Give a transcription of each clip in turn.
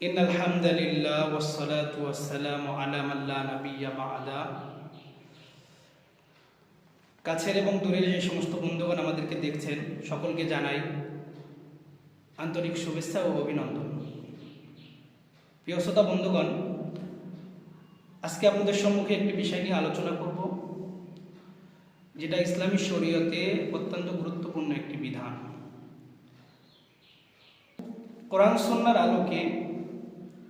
إن الحمد لله والصلاة والسلام على من لا نبي بعده কাছের এবং দূরের যে সমস্ত বন্ধুগণ আমাদেরকে দেখছেন সকলকে জানাই আন্তরিক শুভেচ্ছা ও অভিনন্দন প্রিয় শ্রোতা বন্ধুগণ আজকে আপনাদের সম্মুখে একটি বিষয় নিয়ে আলোচনা করব যেটা ইসলামী শরীয়তে অত্যন্ত গুরুত্বপূর্ণ একটি বিধান কোরআন সন্ন্যার আলোকে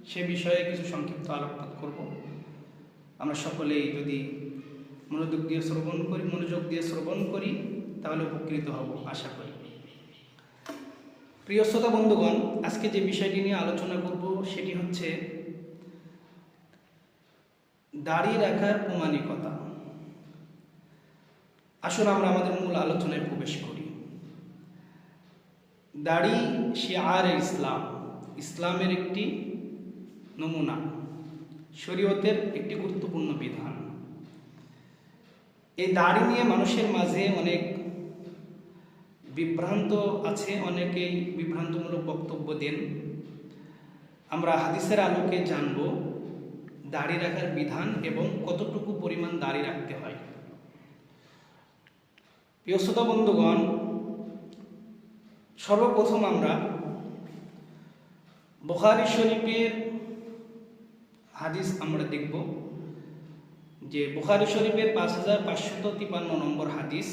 সে বিষয়ে কিছু সংক্ষিপ্ত আলোকপাত করব। আমরা সকলেই যদি মনোযোগ দিয়ে শ্রবণ করি, মনোযোগ দিয়ে শ্রবণ করি, তাহলে উপকৃত হব, আশা করি। প্রিয় শ্রোতা বন্ধুগণ, আজকে যে বিষয়টি নিয়ে আলোচনা করব, সেটি হচ্ছে দাড়ি রাখার প্রমাণিকতা। আসুন আমরা আমাদের মূল আলোচনায় প্রবেশ করি। দাড়ি শিয়ার ইসলাম। ইসলামের একটি নমুনা, শরীয়তের একটি গুরুত্বপূর্ণ বিধান। এই দাড়ি নিয়ে মানুষের মাঝে অনেক বিভ্রান্ত আছে, অনেকেই বিভ্রান্তমূলক বক্তব্য দেন। আমরা হাদিসের আলোকে জানব দাড়ি রাখার বিধান এবং কতটুকু পরিমাণ দাড়ি রাখতে হয়। প্রিয় বন্ধুগণ, সর্বপ্রথম আমরা বুখারি শরীফের হাদিস আমরা দেখব যে বুখারি শরীফের পাঁচ হাজার পাঁচশত তিপান্ন নম্বর হাদিস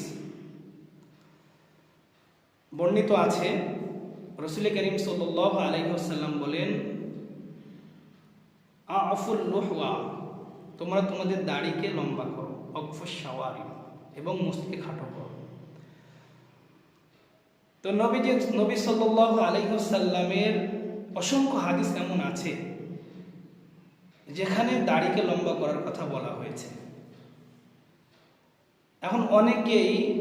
বর্ণিত আছে। রসুল করিম সাল্লাহ আলাইসাল্লাম বলেন, আফুল লোহওয়া তোমরা তোমাদের দাড়িকে লম্বা করো অকফুস সাওয়ারি এবং মুসকে খাটো করো। তো নবীজি, নবী সাল্লাহ আলাইসাল্লামের অসংখ্য হাদিস এমন আছে। যেখানে দাড়িকে লম্বা করার কথা বলা হয়েছে। এখন অনেকেই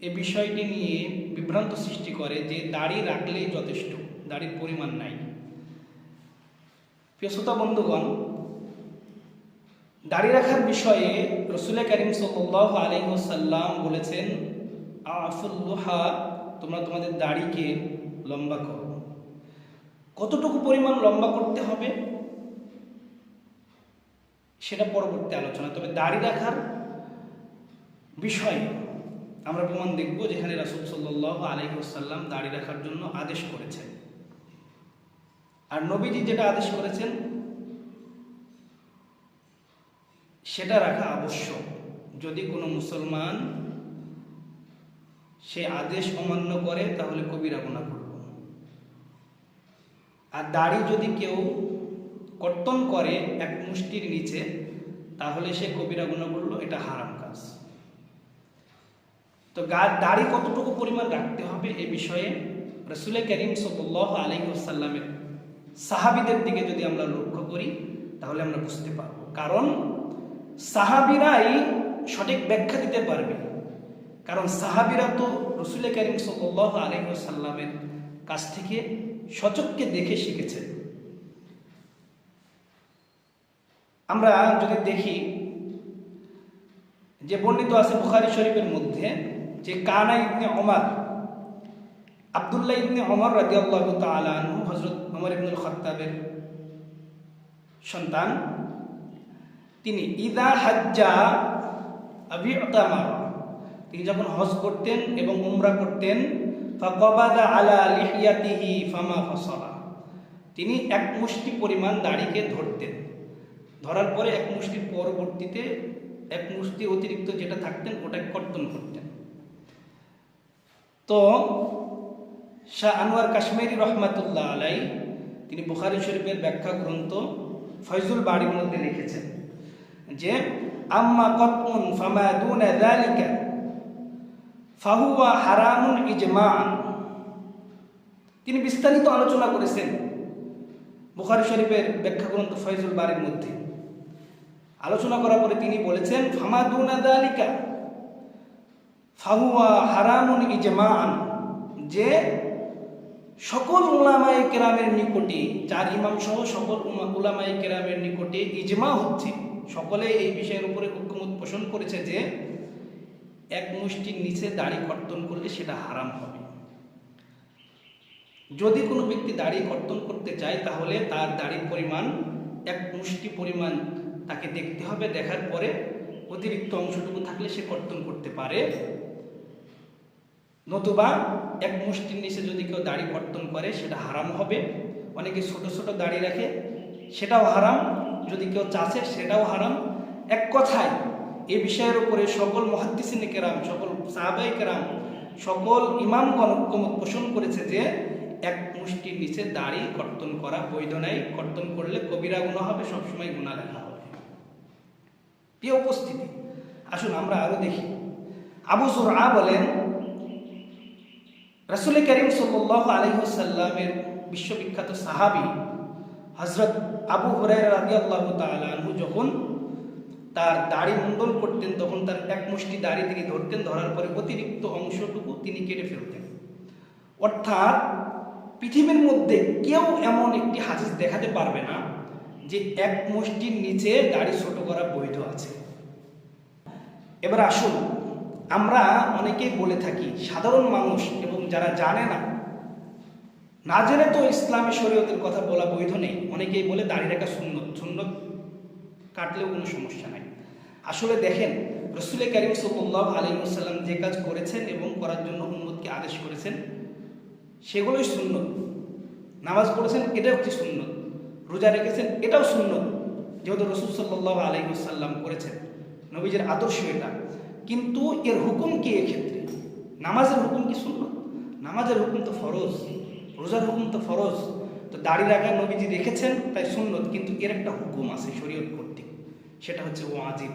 এ বিষয়টি নিয়ে বিভ্রান্ত সৃষ্টি করে যে দাড়ি রাখলেই যথেষ্ট, দাড়ির পরিমাণ নাই। প্রিয়সতা বন্ধুগণ, দাড়ি রাখার বিষয়ে রসুল করিম সাল্লাহ আলহ্লাম বলেছেন আফুল্লোহা তোমরা তোমাদের দাড়িকে লম্বা করো। কতটুকু পরিমাণ লম্বা করতে হবে? সেটা পরবর্তী আলোচনা। তবে দাড়ি রাখার বিষয়ে আমরা প্রমাণ দেখব যেখানে রাসুল সাল্লাহ আলহিউসাল্লাম দাড়ি রাখার জন্য আদেশ করেছেন। আর নবীজি যেটা আদেশ করেছেন, সেটা রাখা আবশ্যক। যদি কোনো মুসলমান সে আদেশ অমান্য করে, তাহলে কবিরা গুণা করব। আর দাড়ি যদি কেউ কর্তন করে এক মুষ্টির নিচে, তাহলে সে কবিরা গুণা করল, এটা হারাম কাজ। তো গা দাড়ি কতটুকু পরিমাণ রাখতে হবে এ বিষয়ে রসুল করিম সাল্লাহ আলহিউসাল্লামের সাহাবিদের দিকে যদি আমরা লক্ষ্য করি, তাহলে আমরা বুঝতে পারব। কারণ সাহাবিরাই সঠিক ব্যাখ্যা দিতে পারবে। কারণ সাহাবিরা তো রসুল করিম সাল্লাহ আলহিউসাল্লামের কাছ থেকে সচককে দেখে শিখেছে আমরা যদি দেখি যে বর্ণিত আছে বুখারি শরীফের মধ্যে যে কানা ইবনে অমর আবদুল্লাহ ইবনে অমর রাজি আল্লাহ হজরত অমর ইবনুল খত্তাবের সন্তান, তিনি ইদা হাজ্জা আবিতামা তিনি যখন হজ করতেন এবং উমরা করতেন আলা ফামা তিনি এক মুষ্টি পরিমাণ দাড়িকে ধরতেন। ধরার পরে এক মুষ্টির পরবর্তীতে এক মুষ্টি অতিরিক্ত যেটা থাকতেন ওটাকে কর্তন করতেন। তো শাহ আনোয়ার কাশ্মীরি রহমাতুল্লাহ আলাই, তিনি বুখারি শরীফের ব্যাখ্যা গ্রন্থ ফয়জুল বাড়ির মধ্যে লিখেছেন যে, আম্মা কতউন ফামাদুন যালিকা, ফাহুয়া হারামুন ইজমান তিনি বিস্তারিত আলোচনা করেছেন বুখারি শরীফের ব্যাখ্যা গ্রন্থ ফয়জুল বাড়ির মধ্যে। আলোচনা করার পরে তিনি বলেছেন ফামাদুনা ফাহুয়া হারামুন ইজমান যে সকল উলামাই কেরামের নিকটে, চার ইমাম সহ সকল উলামাই কেরামের নিকটে ইজমা হচ্ছে। সকলে এই বিষয়ের উপরে ঐক্যমত পোষণ করেছে যে, এক মুষ্টির নিচে দাড়ি কর্তন করলে সেটা হারাম হবে। যদি কোনো ব্যক্তি দাড়ি কর্তন করতে চায়, তাহলে তার দাড়ির পরিমাণ, এক মুষ্টি পরিমাণ তাকে দেখতে হবে, দেখার পরে অতিরিক্ত অংশটুকু থাকলে সে কর্তন করতে পারে। নতুবা এক মুষ্টির নিচে যদি কেউ দাড়ি কর্তন করে, সেটা হারাম হবে। অনেকে ছোট ছোট দাড়ি রাখে, সেটাও হারাম। যদি কেউ চাষে, সেটাও হারাম। এক কথায়, এ বিষয়ের উপরে সকল মহাদ্দিসিন কেরাম, সকল সাহাবাই কেরাম, সকল ইমামগণ ঐক্যমত পোষণ করেছে যে, এক মুষ্টির নিচে দাড়ি কর্তন করা বৈধ নাই। কর্তন করলে কবিরা গুণা হবে, সবসময় গুণা লেখা প্রিয় উপস্থিতি, আসুন আমরা আরও দেখি। আবু জুরআ বলেন, রাসুল করিম সাল্লাহ আলহিহসাল্লামের বিশ্ববিখ্যাত সাহাবি হজরত আবু হুরাই রাজি আল্লাহ তালু যখন তার দাড়ি মুন্ডন করতেন, তখন তার এক মুষ্টি দাড়ি তিনি ধরতেন, ধরার পরে অতিরিক্ত অংশটুকু তিনি কেটে ফেলতেন। অর্থাৎ পৃথিবীর মধ্যে কেউ এমন একটি হাদিস দেখাতে পারবে না যে এক মুষ্টির নিচে দাড়ি ছোট করা বৈধ আছে। এবার আসুন, আমরা অনেকেই বলে থাকি, সাধারণ মানুষ এবং যারা জানে না না জেনে তো ইসলামী শরীয়তের কথা বলা বৈধ নেই। অনেকেই বলে দাড়ি রাখা সুন্নত সুন্নত কাটলেও কোনো সমস্যা নাই। আসলে দেখেন, রসুল করিম সবুল্লাহ আলিমসাল্লাম যে কাজ করেছেন এবং করার জন্য উন্মতকে আদেশ করেছেন, সেগুলোই সুন্নত নামাজ পড়েছেন, এটাও একটি সুন্নত রোজা রেখেছেন, এটাও সুন্নত, যেহেতু রসুল সাল্লাহ আলহিমসাল্লাম করেছেন। নবীজের আদর্শ এটা। কিন্তু এর হুকুম কি এক্ষেত্রে? নামাজের হুকুম কি সুন্নত? নামাজের হুকুম তো ফরজ, রোজার হুকুম তো ফরজ। তো দাড়ি রাখা নবীজি রেখেছেন, তাই সুন্নত, কিন্তু এর একটা হুকুম আছে শরীয়ত কর্তৃক, সেটা হচ্ছে ওয়াজিব।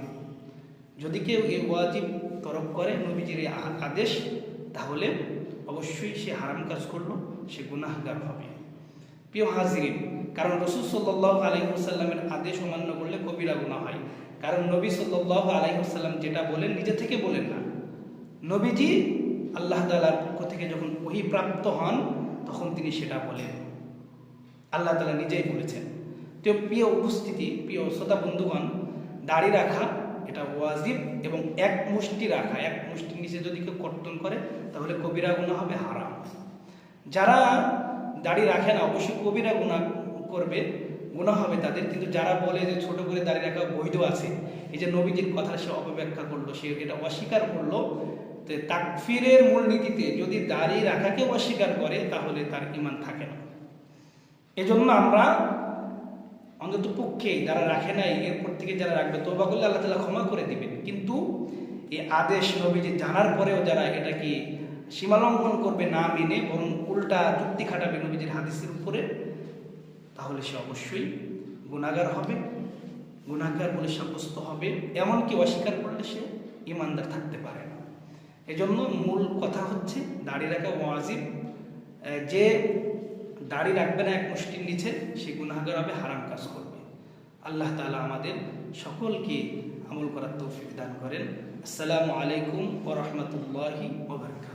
যদি কেউ এই ওয়াজিব তরফ করে নবীজির এই আদেশ, তাহলে অবশ্যই সে হারাম কাজ করল, সে গুনাহগার হবে। প্রিয় হাজিরিন কারণ রসুল সাল্লাহ আলহিমসাল্লামের আদেশ অমান্য করলে কবিরা গুণা হয়। কারণ নবী সাল্লাহ আলহিমসাল্লাম যেটা বলেন, নিজে থেকে বলেন না। নবীজি আল্লাহ তালার পক্ষ থেকে যখন ওহি প্রাপ্ত হন, তখন তিনি সেটা বলেন। আল্লাহ তালা নিজেই বলেছেন। তো প্রিয় উপস্থিতি, প্রিয় শ্রোতা বন্ধুগণ, দাড়ি রাখা, এটা ওয়াজিব এবং এক মুষ্টি রাখা, এক মুষ্টির নিচে যদি কেউ কর্তন করে, তাহলে কবিরা গুণা হবে হারাম। যারা দাড়ি রাখে না, অবশ্যই কবিরা গুণা করবে গুণা হবে তাদের। কিন্তু যারা বলে যে ছোট করে দাঁড়িয়ে রাখা বৈধ আছে, এই যে নবীজির কথা সে অপব্যাখ্যা করল, সে এটা অস্বীকার করল, তো তাকফিরের মূলনীতিতে যদি দাড়ি রাখাকে অস্বীকার করে, তাহলে তার ইমান থাকে না। এজন্য আমরা অন্তত পক্ষে যারা রাখে নাই, এরপর থেকে যারা রাখবে তোবা করলে আল্লাহ তালা ক্ষমা করে দিবেন। কিন্তু এই আদেশ নবীজি জানার পরেও যারা এটা কি সীমালঙ্ঘন করবে না মেনে, বরং উল্টা যুক্তি খাটাবে নবীজির হাদিসের উপরে তাহলে সে অবশ্যই গুণাগার হবে। গুণাগার বলে সাব্যস্ত হবে। এমনকি অস্বীকার করলে সে ইমানদার থাকতে পারে না। এজন্য মূল কথা হচ্ছে দাড়ি রাখা ওয়াজিব। যে দাড়ি রাখবে না এক মুষ্টির নিচে, সে গুনাহগার হবে, হারাম কাজ করবে। আল্লাহ তাআলা আমাদের সকলকে আমল করার তৌফিক দান করেন। আসসালামু আলাইকুম ওয়া রাহমাতুল্লাহি ওয়া বারাকাতুহু।